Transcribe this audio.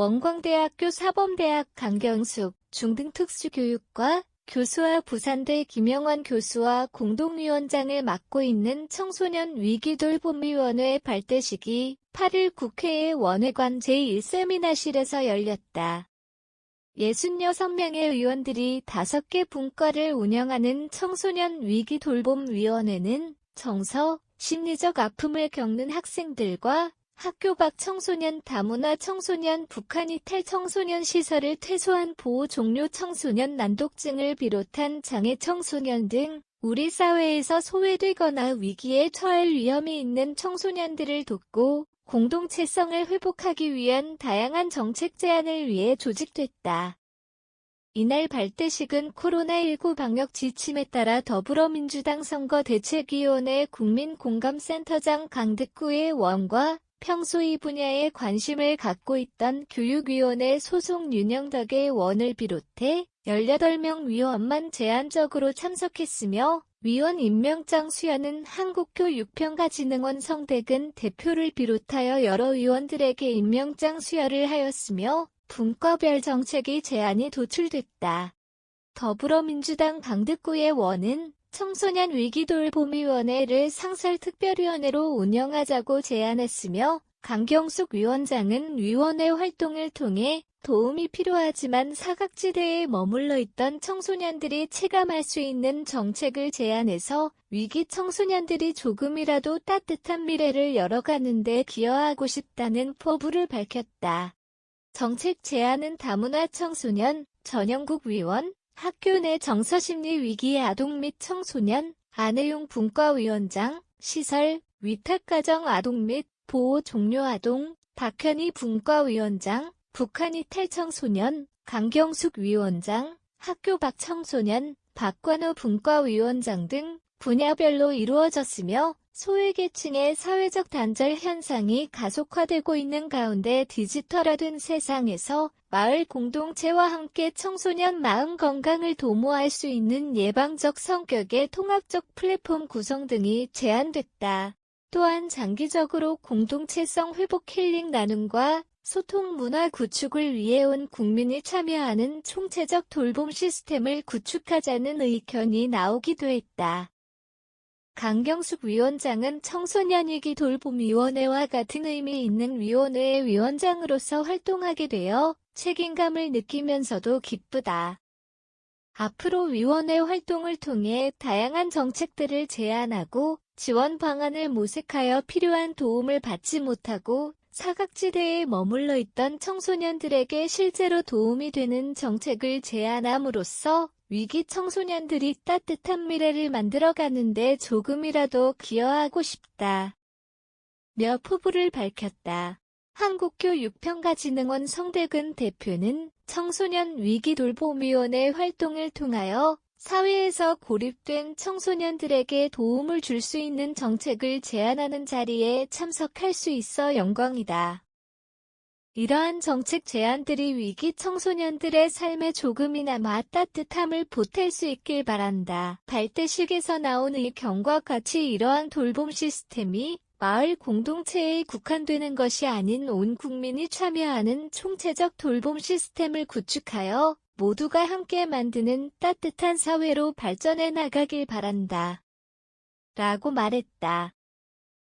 원광대학교 사범대학 강경숙 중등특수교육과 교수와 부산대 김영환 교수와 공동위원장을 맡고 있는 청소년 위기돌봄위원회 발대식이 8일 국회의 원회관 제1세미나실에서 열렸다. 66명의 의원들이 5개 분과를 운영하는 청소년 위기돌봄위원회는 정서, 심리적 아픔을 겪는 학생들과 학교 밖 청소년 다문화 청소년 북한 이탈 청소년 시설을 퇴소한 보호 종료 청소년 난독증을 비롯한 장애 청소년 등 우리 사회에서 소외되거나 위기에 처할 위험이 있는 청소년들을 돕고 공동체성을 회복하기 위한 다양한 정책 제안을 위해 조직됐다. 이날 발대식은 코로나19 방역 지침에 따라 더불어민주당 선거대책위원회 국민공감센터장 강득구의 원과 평소 이 분야에 관심을 갖고 있던 교육위원회 소속 윤영덕의 원을 비롯해 18명 위원만 제한적으로 참석했으며 위원 임명장 수여는 한국교육평가진흥원 성대근 대표를 비롯하여 여러 위원들에게 임명장 수여를 하였으며 분과별 정책이 제안이 도출됐다. 더불어민주당 강득구의 원은 청소년 위기돌봄위원회를 상설특별위원회로 운영하자고 제안했으며 강경숙 위원장은 위원회 활동을 통해 도움이 필요하지만 사각지대에 머물러 있던 청소년들이 체감할 수 있는 정책을 제안해서 위기 청소년들이 조금이라도 따뜻한 미래를 열어가는 데 기여하고 싶다는 포부를 밝혔다. 정책 제안은 다문화 청소년, 전영국 위원, 학교 내 정서심리 위기의 아동 및 청소년, 안혜용 분과위원장, 시설, 위탁가정 아동 및 보호 종료 아동, 박현희 분과위원장, 북한이 탈청소년, 강경숙 위원장, 학교 밖 청소년, 박관호 분과위원장 등 분야별로 이루어졌으며 소외계층의 사회적 단절 현상이 가속화되고 있는 가운데 디지털화된 세상에서 마을 공동체와 함께 청소년 마음 건강을 도모할 수 있는 예방적 성격의 통합적 플랫폼 구성 등이 제안됐다. 또한 장기적으로 공동체성 회복 힐링 나눔과 소통 문화 구축을 위해 온 국민이 참여하는 총체적 돌봄 시스템을 구축하자는 의견이 나오기도 했다. 강경숙 위원장은 청소년위기 돌봄위원회와 같은 의미 있는 위원회의 위원장으로서 활동하게 되어 책임감을 느끼면서도 기쁘다. 앞으로 위원회 활동을 통해 다양한 정책들을 제안하고 지원 방안을 모색하여 필요한 도움을 받지 못하고 사각지대에 머물러 있던 청소년들에게 실제로 도움이 되는 정책을 제안함으로써 위기 청소년들이 따뜻한 미래를 만들어가는데 조금이라도 기여하고 싶다. 몇 포부를 밝혔다. 한국교육평가진흥원 성대근 대표는 청소년 위기 돌봄위원회 활동을 통하여 사회에서 고립된 청소년들에게 도움을 줄 수 있는 정책을 제안하는 자리에 참석할 수 있어 영광이다. 이러한 정책 제안들이 위기 청소년들의 삶에 조금이나마 따뜻함을 보탤 수 있길 바란다. 발대식에서 나온 의견과 같이 이러한 돌봄 시스템이 마을 공동체에 국한되는 것이 아닌 온 국민이 참여하는 총체적 돌봄 시스템을 구축하여 모두가 함께 만드는 따뜻한 사회로 발전해 나가길 바란다. 라고 말했다.